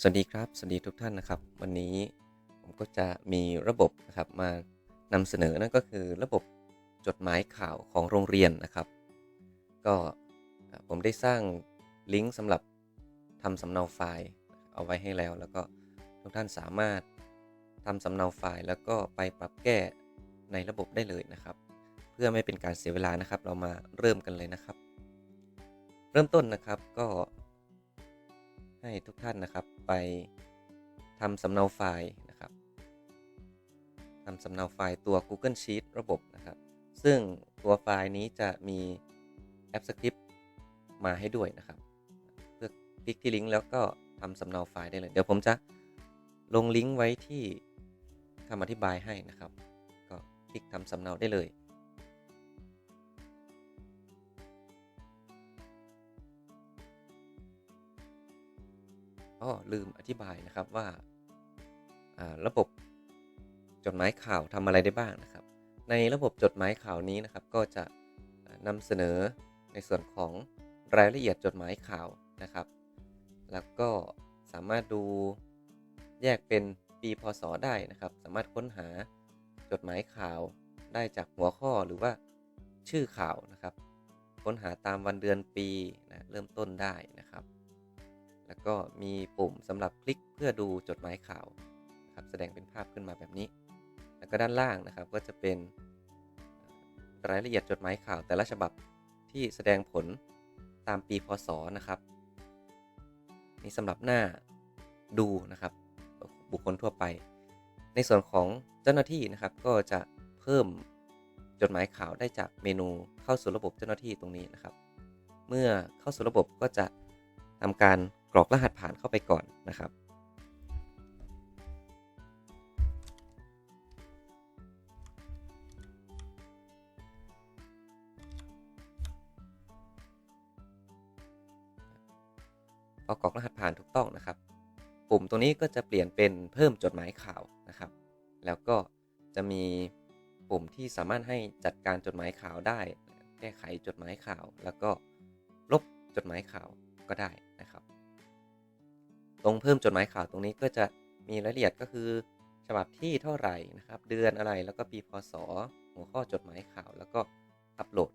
สวัสดีครับ สวัสดีทุกท่านนะครับ วันนี้ผมก็จะมีระบบนะครับมานำเสนอนั่นก็คือระบบจดหมายข่าวของโรงเรียนนะครับ ก็ผมได้สร้างลิงก์สำหรับทำสำเนาไฟล์เอาไว้ให้แล้ว แล้วก็ทุกท่านสามารถทำสำเนาไฟล์ แล้วก็ไปปรับแก้ในระบบได้เลยนะครับ เพื่อไม่เป็นการเสียเวลานะครับ เรามาเริ่มกันเลยนะครับ เริ่มต้นนะครับก็ ให้ทุกท่านนะครับไปทำสำเนาไฟล์นะครับทำสำเนาไฟล์ตัว Google Sheet ระบบนะครับ ซึ่งตัวไฟล์นี้จะมีแอปสคริปต์มาให้ด้วยนะครับ เพื่อคลิกที่ลิงก์แล้วก็ทำสำเนาไฟล์ได้เลย เดี๋ยวผมจะลงลิงก์ไว้ที่คำอธิบายให้นะครับ ก็คลิกทำสำเนาได้เลย อ้อลืมอธิบายนะครับว่าระบบจดหมายข่าวทำอะไรได้บ้างนะครับ ในระบบจดหมายข่าวนี้นะครับก็จะอ่านำเสนอในส่วนของรายละเอียดจดหมายข่าวนะครับ แล้วก็สามารถดูแยกเป็นปีพศได้นะครับ สามารถค้นหาจดหมายข่าวได้จากหัวข้อหรือว่าชื่อข่าวนะครับ ค้นหาตามวันเดือนปีนะเริ่มต้นได้นะครับ แล้วก็มีปุ่มสำหรับคลิกเพื่อดูจดหมายข่าวนะครับแสดงเป็นภาพขึ้นมาแบบนี้ แล้วก็ด้านล่างนะครับก็จะเป็นรายละเอียดจดหมายข่าว แต่ละฉบับที่แสดงผลตามปีพศนะครับนี่สำหรับหน้าดูนะครับ บุคคลทั่วไป ในส่วนของเจ้าหน้าที่นะครับ ก็จะเพิ่มจดหมายข่าวได้จากเมนูเข้าสู่ระบบเจ้าหน้าที่ตรงนี้นะครับ เมื่อเข้าสู่ระบบก็จะทำการ กรอกรหัสผ่านเข้าไปก่อนนะครับ พอกรอกรหัสผ่านถูกต้องนะครับ ปุ่มตรงนี้ก็จะเปลี่ยนเป็นเพิ่มจดหมายข่าวนะครับ แล้วก็จะมีปุ่มที่สามารถให้จัดการจดหมายข่าวได้ แก้ไขจดหมายข่าว แล้วก็ลบจดหมายข่าวก็ได้ ตรงเพิ่มจดหมายข่าวตรงนี้ก็จะมีรายละเอียดก็คือ ฉบับที่เท่าไหร่นะครับ เดือนอะไรแล้วก็ปีพศ หัวข้อจดหมายข่าว แล้วก็อัปโหลด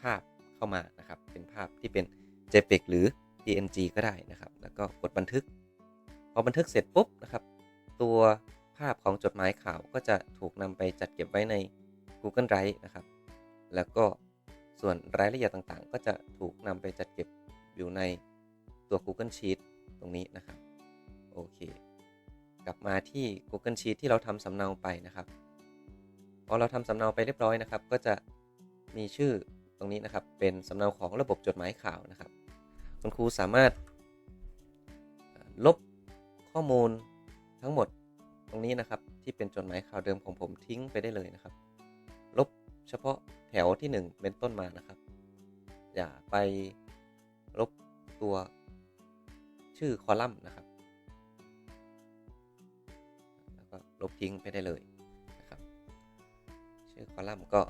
ภาพเข้ามานะครับ เป็นภาพที่เป็น JPEG หรือ PNG ก็ได้นะครับ แล้วก็กดบันทึก พอบันทึกเสร็จปุ๊บนะครับ ตัวภาพของจดหมายข่าวก็จะถูกนำไปจัดเก็บไว้ใน Google Drive นะครับ แล้วก็ส่วนรายละเอียดต่างๆ ก็จะถูกนำไปจัดเก็บอยู่ในตัว Google Sheet ตรงนี้นะครับ โอเค กลับมาที่ Google Sheet ที่เราทำสำเนาไปนะครับ พอเราทำสำเนาไปเรียบร้อยนะครับ ก็จะมีชื่อตรงนี้นะครับ เป็นสำเนาของระบบจดหมายข่าวนะครับ คุณครูสามารถลบข้อมูลทั้งหมดตรงนี้นะครับ ที่เป็นจดหมายข่าวเดิมของผมทิ้งไปได้เลยนะครับ ลบเฉพาะแถวที่ 1 เป็นต้นมานะครับ อย่าไปลบตัว ชื่อคอลัมน์นะครับ แล้วก็ลบทิ้งไปได้เลยนะครับ ชื่อคอลัมน์ก็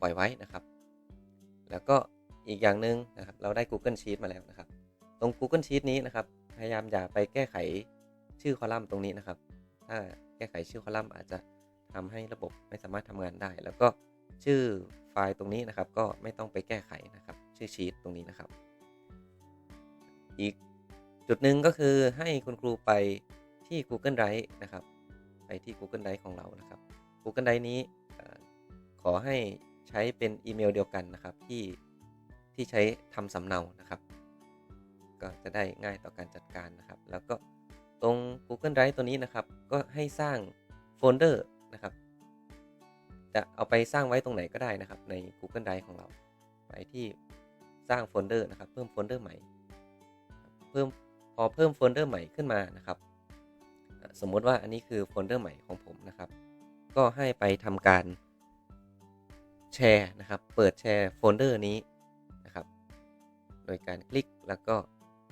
ปล่อยไว้นะครับ แล้วก็อีกอย่างหนึ่งนะครับ เราได้ Google Sheet มาแล้วนะครับ ตรง Google Sheet นี้นะครับ พยายามอย่าไปแก้ไขชื่อคอลัมน์ตรงนี้นะครับ ถ้าแก้ไขชื่อคอลัมน์อาจจะทำให้ระบบไม่สามารถทำงานได้ แล้วก็ชื่อไฟล์ตรงนี้นะครับ ก็ไม่ต้องไปแก้ไขนะครับ ชื่อชีตตรงนี้นะครับ อีก จุดหนึ่งก็คือให้คุณครูไปที่ Google Drive นะครับ ไปที่ Google Drive ของเรานะครับ Google Drive นี้ขอให้ใช้เป็นอีเมลเดียวกันนะครับที่ที่ใช้ทำสำเนานะครับ ก็จะได้ง่ายต่อการจัดการนะครับ แล้วก็ตรง Google Drive ตัวนี้นะครับ ก็ให้สร้างโฟลเดอร์นะครับ จะเอาไปสร้างไว้ตรงไหนก็ได้นะครับ ใน Google Drive ของเรา ไปที่สร้างโฟลเดอร์นะครับ เพิ่มโฟลเดอร์ใหม่ เพิ่ม พอเพิ่มโฟลเดอร์ใหม่ขึ้นมานะครับ สมมุติว่าอันนี้คือโฟลเดอร์ใหม่ของผมนะครับ ก็ให้ไปทำการแชร์นะครับ เปิดแชร์โฟลเดอร์นี้นะครับ โดยการคลิกแล้วก็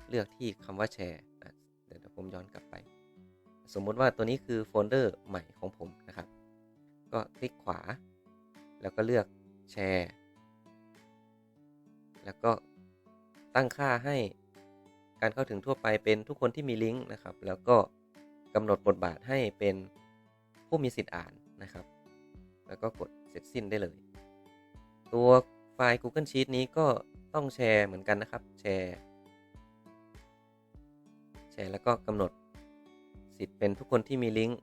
เลือกที่คำว่าแชร์อ่เดี๋ยวผมย้อนกลับไป สมมุติว่าตัวนี้คือโฟลเดอร์ใหม่ของผมนะครับ ก็คลิกขวา แล้วก็เลือกแชร์ แล้วก็ตั้งค่าให้ การเข้าถึงทั่วไปเป็นทุกคนที่มีลิงก์นะครับ แล้วก็กำหนดบทบาทให้เป็นผู้มีสิทธิ์อ่านนะครับ แล้วก็กดเสร็จสิ้นได้เลย ตัวไฟล์ Google Sheet นี้ก็ต้องแชร์เหมือนกันนะครับ แชร์ แชร์แล้วก็กำหนดสิทธิ์เป็นทุกคนที่มีลิงก์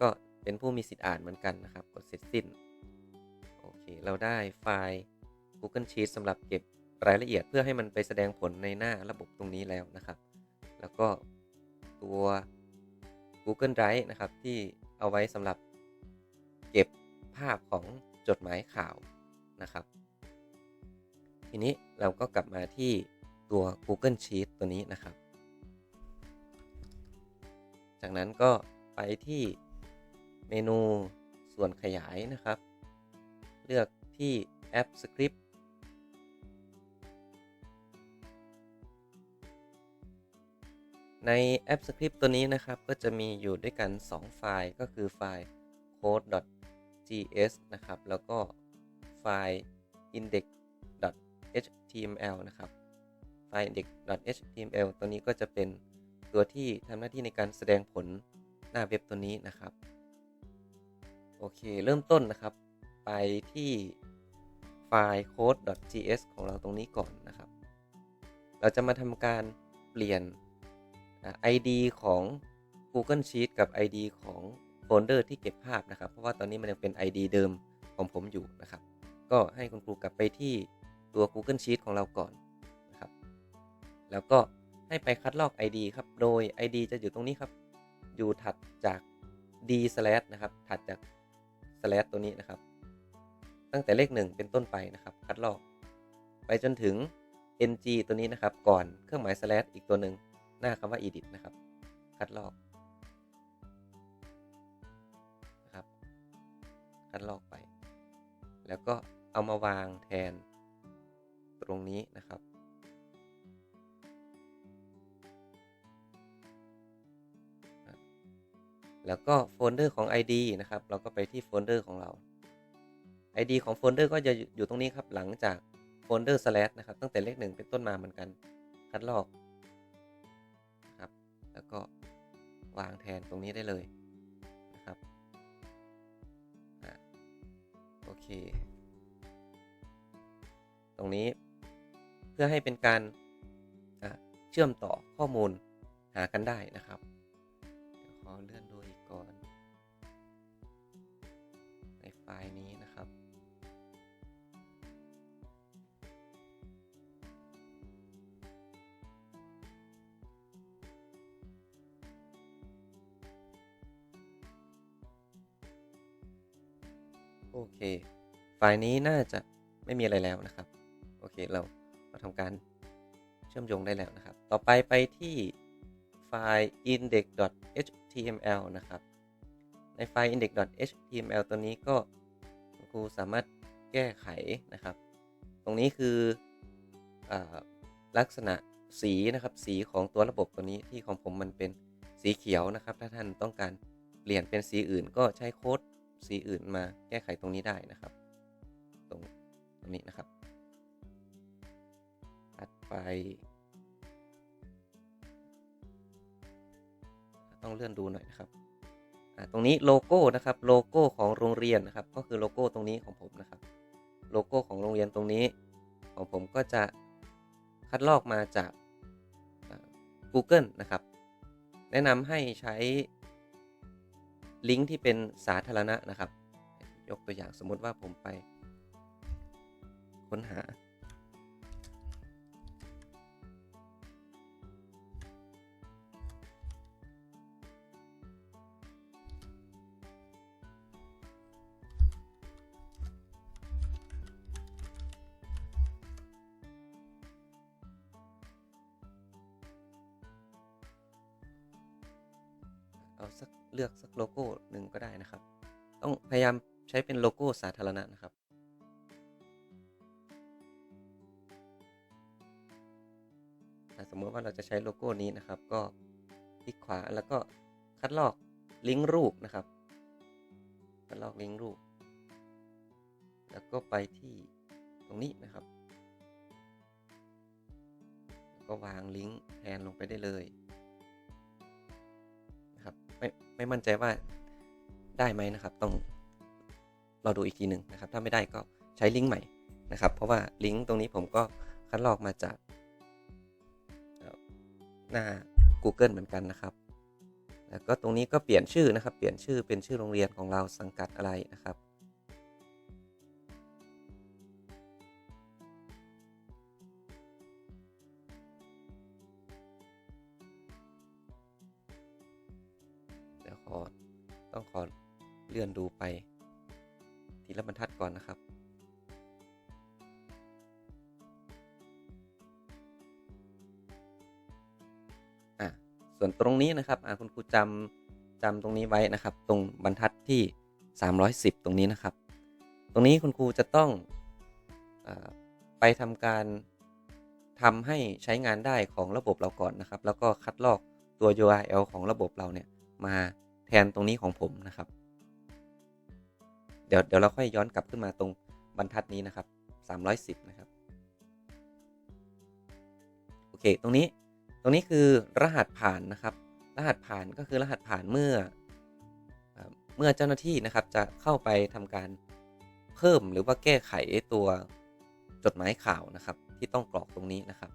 ก็เป็นผู้มีสิทธิ์อ่านเหมือนกันนะครับ กดเสร็จสิ้น โอเค เราได้ไฟล์ Google Sheet สำหรับเก็บ รายละเอียดเพื่อให้มันไปแสดงผลในหน้าระบบตรงนี้แล้วนะครับ แล้วก็ตัว Google Drive นะครับ ที่เอาไว้สำหรับเก็บภาพของจดหมายข่าวนะครับ ทีนี้เราก็กลับมาที่ตัว Google Sheet ตัวนี้นะครับ จากนั้นก็ไปที่เมนูส่วนขยายนะครับ เลือกที่แอป Script ในแอป Script ตัวนี้นะครับ ก็จะมีอยู่ด้วยกัน 2 ไฟล์ก็คือไฟล์ code.gs นะครับ แล้วก็ไฟล์ index.html นะครับ ไฟล์ index.html ตัวนี้ก็จะเป็นตัวที่ทำหน้าที่ในการแสดงผลหน้าเว็บตัวนี้นะครับ โอเค เริ่มต้นนะครับ ไปที่ไฟล์ code.gs ของเราตรงนี้ก่อนนะครับ เราจะมาทำการเปลี่ยน ID ของ Google Sheet กับ ID ของโฟลเดอร์ที่เก็บภาพนะครับ เพราะว่าตอนนี้มันยังเป็น ID เดิมของผมอยู่นะครับ ก็ให้คุณครูกลับไปที่ตัว Google Sheet ของเราก่อนนะครับ แล้วก็ให้ไปคัดลอก ID ครับ โดย ID จะอยู่ตรงนี้ครับ อยู่ถัดจาก d slash นะครับ ถัดจาก slash ตัวนี้นะครับ ตั้งแต่เลข 1 เป็นต้นไปนะครับ คัดลอก ไปจนถึง ng ตัวนี้นะครับ ก่อนเครื่องหมาย slash อีกตัวหนึ่ง หน้าคำว่า edit นะครับ คัดลอกนะครับ คัดลอกไป แล้วก็เอามาวางแทนตรงนี้นะครับ แล้วก็โฟลเดอร์ของ ID นะครับ เราก็ไปที่โฟลเดอร์ของเรา ID ของโฟลเดอร์ก็จะอยู่ตรงนี้ครับ หลังจากโฟลเดอร์ slash นะครับ ตั้งแต่เลขหนึ่งเป็นต้นมาเหมือนกัน คัดลอก วางแทนตรงนี้ได้เลยนะครับโอเค ตรงนี้เพื่อให้เป็นการเชื่อมต่อข้อมูลหากันได้นะครับเดี๋ยวขอเลื่อนดูอีกก่อน ในไฟล์นี้ เค ไฟล์นี้น่าจะไม่มีอะไรแล้วนะครับ โอเค เราเราทำการเชื่อมโยงได้แล้วนะครับ ต่อไปไปที่ไฟล์ index.html นะครับ ในไฟล์ index.html ตัวนี้ก็คุณครูสามารถแก้ไขนะครับ ตรงนี้คืออลักษณะสีนะครับสีของตัวระบบตัวนี้ที่ของผมมันเป็นสีเขียวนะครับ ถ้าท่านต้องการเปลี่ยนเป็นสีอื่นก็ใช้โค้ด สีอื่นมาแก้ไขตรงนี้ได้นะครับ ตรงตรงนี้นะครับถัดไปต้องเลื่อนดูหน่อยนะครับตรงนี้โลโก้นะครับโลโก้ของโรงเรียนนะครับ ก็คือโลโก้ตรงนี้ของผมนะครับ โลโก้ของโรงเรียนตรงนี้ของผมก็จะคัดลอกมาจาก Google นะครับ แนะนำให้ใช้ ลิงก์ที่เป็นสาธารณะนะครับ ยกตัวอย่างสมมุติว่าผมไปค้นหา เอาสักเลือกสักโลโก้หนึ่งก็ได้นะครับ ต้องพยายามใช้เป็นโลโก้สาธารณะนะครับ สมมติว่าเราจะใช้โลโก้นี้นะครับ ก็คลิกขวาแล้วก็คัดลอกลิงก์รูปนะครับ คัดลอกลิงก์รูป แล้วก็ไปที่ตรงนี้นะครับ ก็วางลิงก์แทนลงไปได้เลย ไม่มั่นใจว่าได้ไหมนะครับ ต้องเราดูอีกทีหนึ่งนะครับ ถ้าไม่ได้ก็ใช้ลิงก์ใหม่นะครับ เพราะว่าลิงก์ตรงนี้ผมก็คัดลอกมาจากหน้า Google เหมือนกันนะครับ แล้วก็ตรงนี้ก็เปลี่ยนชื่อนะครับ เปลี่ยนชื่อเป็นชื่อโรงเรียนของเราสังกัดอะไรนะครับ เลื่อนดูไปทีละบรรทัดก่อนนะครับ อะ ส่วนตรงนี้นะครับ อะคุณครูจำจำตรงนี้ไว้นะครับ ตรงบรรทัดที่ 310 ตรงนี้นะครับ ตรงนี้คุณครูจะต้องอไปทำการทำให้ใช้งานได้ของระบบเราก่อนนะครับ แล้วก็คัดลอกตัว URL ของระบบเราเนี่ยมาแทนตรงนี้ของผมนะครับ ดี๋ยวเดี๋ยวเราค่อยย้อนกลับขึ้นมาตรงบรรทัดนี้นะครับ 310 นะครับ โอเค ตรงนี้ ตรงนี้คือรหัสผ่านนะครับ รหัสผ่านก็คือรหัสผ่านเมื่อ เมื่อเจ้าหน้าที่นะครับจะเข้าไปทำการเพิ่มหรือว่าแก้ไขตัวจดหมายข่าวนะครับ ที่ต้องกรอกตรงนี้นะครับ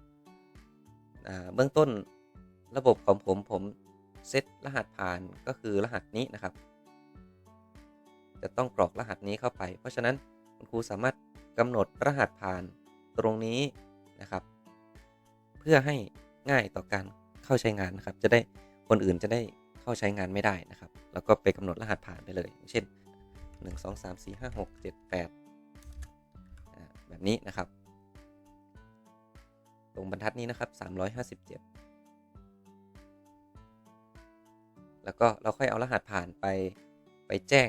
เบื้องต้นระบบของผมผมเซตรหัสผ่านก็คือรหัสนี้นะครับ จะต้องกรอกรหัสนี้เข้าไป เพราะฉะนั้นคุณครูสามารถกำหนดรหัสผ่านตรงนี้นะครับ เพื่อให้ง่ายต่อการเข้าใช้งานนะครับ จะได้คนอื่นจะได้เข้าใช้งานไม่ได้นะครับ แล้วก็ไปกำหนดรหัสผ่านไปเลย เช่น 1 2 3 4 5 6 7 8อ่าแบบนี้นะครับ ตรงบรรทัดนี้นะครับ 357 แล้วก็เราค่อยเอารหัสผ่านไปไปแจ้ง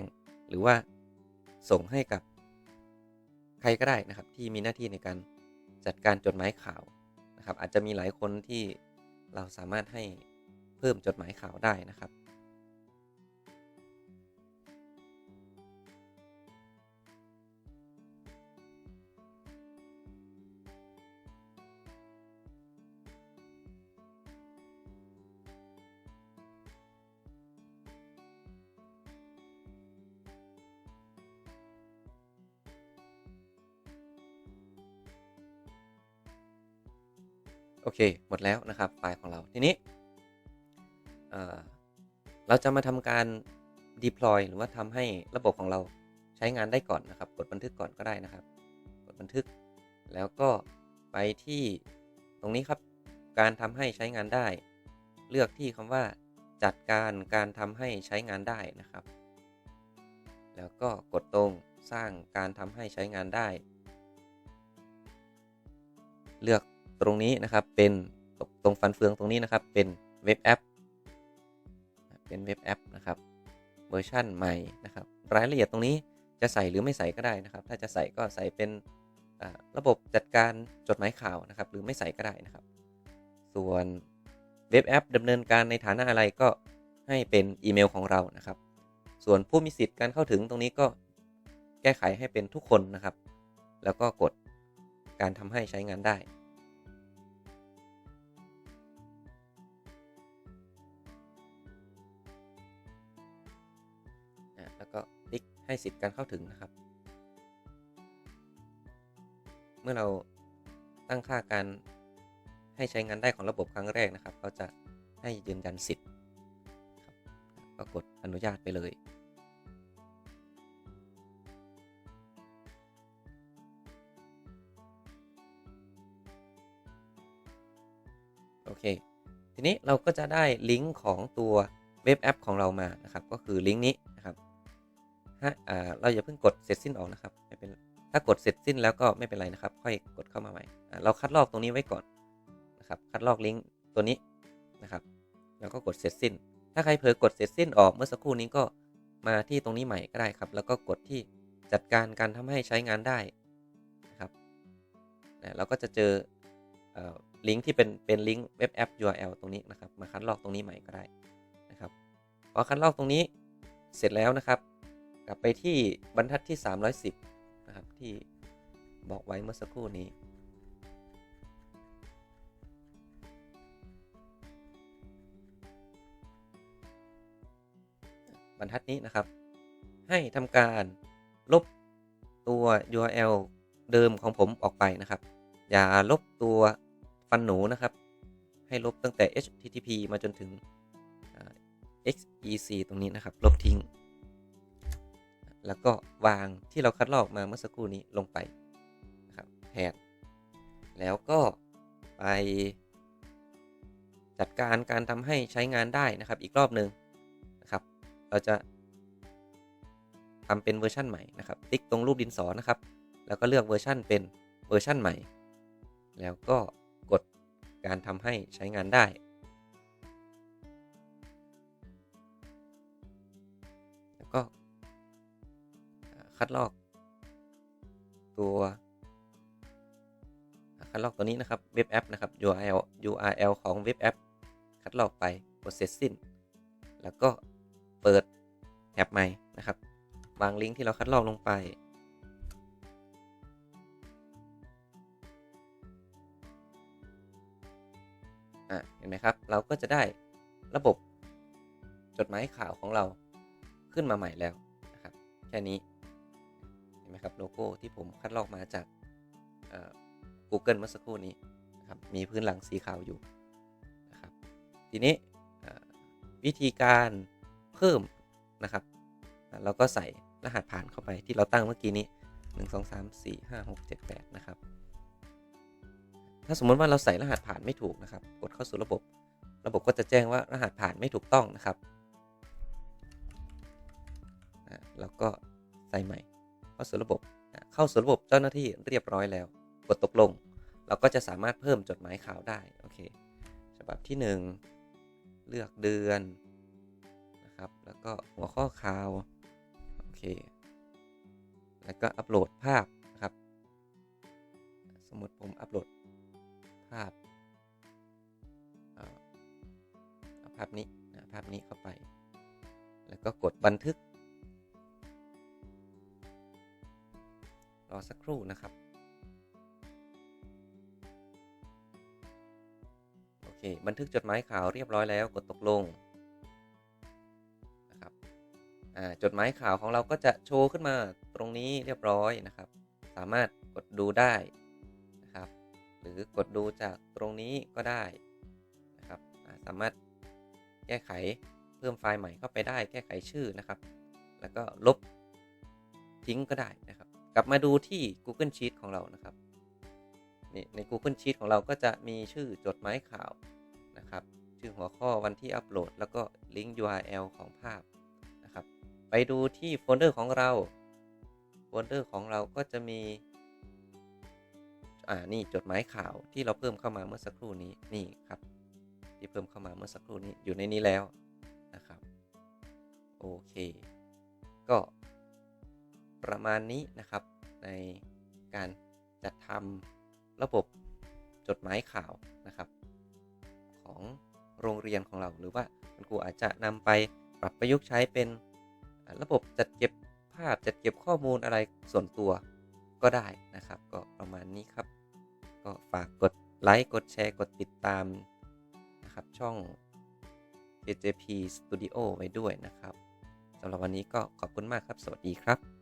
หรือว่าส่งให้กับใครก็ได้นะครับ ที่มีหน้าที่ในการจัดการจดหมายข่าวนะครับ อาจจะมีหลายคนที่เราสามารถให้เพิ่มจดหมายข่าวได้นะครับ โอเค หมดแล้วนะครับไฟล์ของเราทีนี้เอ่อเราจะมาทำการ deploy หรือว่าทำให้ระบบของเราใช้งานได้ก่อนนะครับ กดบันทึกก่อนก็ได้นะครับ กดบันทึก แล้วก็ไปที่ตรงนี้ครับ การทำให้ใช้งานได้ เลือกที่คำว่าจัดการการทำให้ใช้งานได้นะครับ แล้วก็กดตรงสร้างการทำให้ใช้งานได้ เลือก ตรงนี้นะครับเป็นตรงฟันเฟืองตรงนี้นะครับเป็นเว็บแอปเป็นเว็บแอปนะครับเวอร์ชั่นใหม่นะครับรายละเอียดตรงนี้จะใส่หรือไม่ใส่ก็ได้นะครับ ถ้าจะใส่ก็ใส่เป็นระบบจัดการจดหมายข่าวนะครับ หรือไม่ใส่ก็ได้นะครับ ส่วนเว็บแอปดำเนินการในฐานะอะไรก็ให้เป็นอีเมลของเรานะครับ ส่วนผู้มีสิทธิ์การเข้าถึงตรงนี้ก็แก้ไขให้เป็นทุกคนนะครับ แล้วก็กดการทำให้ใช้งานได้ ให้สิทธิ์การเข้าถึงนะครับ เมื่อเราตั้งค่าการให้ใช้งานได้ของระบบครั้งแรกนะครับ เขาจะให้ยืนยันสิทธิ์ก็กดอนุญาตไปเลย โอเค ทีนี้เราก็จะได้ลิงก์ของตัวเว็บแอปของเรามานะครับ ก็คือลิงก์นี้ นะเราอย่าเพิ่งกดเสร็จสิ้นออกนะครับไม่เป็นถ้ากดเสร็จสิ้นแล้วก็ไม่เป็นไรนะครับ ค่อยกดเข้ามาใหม่เราคัดลอกตรงนี้ไว้ก่อนนะครับคัดลอกลิงก์ตัวนี้นะครับ แล้วก็กดเสร็จสิ้น ถ้าใครเผลอกดเสร็จสิ้นออกเมื่อสักครู่นี้ก็มาที่ตรงนี้ใหม่ก็ได้ครับ แล้วก็กดที่จัดการการทำให้ใช้งานได้นะครับเราก็จะเจอลิงก์ที่เป็นเป็นลิงก์เว็บแอป URL ตรงนี้นะครับ มาคัดลอกตรงนี้ใหม่ก็ได้นะครับพอคัดลอกตรงนี้เสร็จแล้วนะครับ กลับไปที่บรรทัดที่ 310 นะครับ ที่บอกไว้เมื่อสักครู่นี้ บรรทัดนี้นะครับ ให้ทำการลบตัว URL เดิมของผมออกไปนะครับ อย่าลบตัวฟันหนูนะครับ ให้ลบตั้งแต่ http มาจนถึง xec ตรงนี้นะครับ ลบทิ้ง แล้วก็วางที่เราคัดลอกมาเมื่อสักครู่นี้ลงไปนะครับแทนแล้วก็ไปจัดการการทำให้ใช้งานได้นะครับอีกรอบหนึ่งนะครับ เราจะทำเป็นเวอร์ชันใหม่นะครับ ติ๊กตรงรูปดินสอนะครับ แล้วก็เลือกเวอร์ชันเป็นเวอร์ชันใหม่ แล้วก็กดการทำให้ใช้งานได้ คัดลอก ตัวคัดลอกตัวนี้นะครับเว็บแอปนะครับ URL URL ของเว็บแอปคัดลอกไปกดเสร็จสิ้น แล้วก็เปิดแท็บใหม่นะครับวางลิงก์ที่เราคัดลอกลงไปอะเห็นไหมครับ เราก็จะได้ระบบจดหมายข่าวของเราขึ้นมาใหม่แล้วนะครับ แค่นี้ นไหมครับโลโก้ที่ผมคัดลอกมาจาก Google เมื่อสักครู่นี้นะครับมีพื้นหลังสีขาวอยู่นะครับทีนี้วิธีการเพิ่มนะครับเราก็ใส่รหัสผ่านเข้าไปที่เราตั้งเมื่อกี้นี้ 1 2 3 4 5 6 7 8 นะครับ ถ้าสมมติว่าเราใส่รหัสผ่านไม่ถูกนะครับ กดเข้าสู่ระบบ ระบบก็จะแจ้งว่ารหัสผ่านไม่ถูกต้องนะครับ แล้วก็ใส่ใหม่ เข้าสู่ระบบ เข้าสู่ระบบเจ้าหน้าที่เรียบร้อยแล้ว กดตกลง เราก็จะสามารถเพิ่มจดหมายข่าวได้ โอเค ฉบับที่ 1 เลือกเดือนนะครับ แล้วก็หัวข้อข่าว โอเค แล้วก็อัปโหลดภาพนะครับ สมมติผมอัปโหลดภาพเอ่อเอาภาพนี้นะภาพนี้เข้าไป แล้วก็กดบันทึก รอสักครู่นะครับ โอเค บันทึกจดหมายข่าวเรียบร้อยแล้วกดตกลงนะครับจดหมายข่าวของเราก็จะโชว์ขึ้นมาตรงนี้เรียบร้อยนะครับ สามารถกดดูได้นะครับ หรือกดดูจากตรงนี้ก็ได้นะครับสามารถแก้ไขเพิ่มไฟล์ใหม่เข้าไปได้แก้ไขชื่อนะครับ แล้วก็ลบทิ้งก็ได้นะครับ กลับมาดูที่ Google Sheet ของเรานะครับนี่ใน Google Sheet ของเราก็จะมีชื่อจดหมายข่าวนะครับ ชื่อหัวข้อวันที่อัปโหลด แล้วก็ลิงก์ URL ของภาพนะครับ ไปดูที่โฟลเดอร์ของเรา โฟลเดอร์ของเราก็จะมี อ่า นี่จดหมายข่าวที่เราเพิ่มเข้ามาเมื่อสักครู่นี้ นี่ครับ ที่เพิ่มเข้ามาเมื่อสักครู่นี้อยู่ในนี้แล้วนะครับ โอเค ก็ ประมาณนี้นะครับ ในการจัดทำระบบจดหมายข่าวนะครับ ของโรงเรียนของเราหรือว่าคุณครูอาจจะนำไปปรับประยุกต์ใช้เป็นระบบจัดเก็บภาพจัดเก็บข้อมูลอะไรส่วนตัวก็ได้นะครับ ก็ประมาณนี้ครับ ก็ฝากกดไลค์กดแชร์กดติดตามนะครับช่อง JJP Studio ไว้ด้วยนะครับสำหรับวันนี้ก็ขอบคุณมากครับ สวัสดีครับ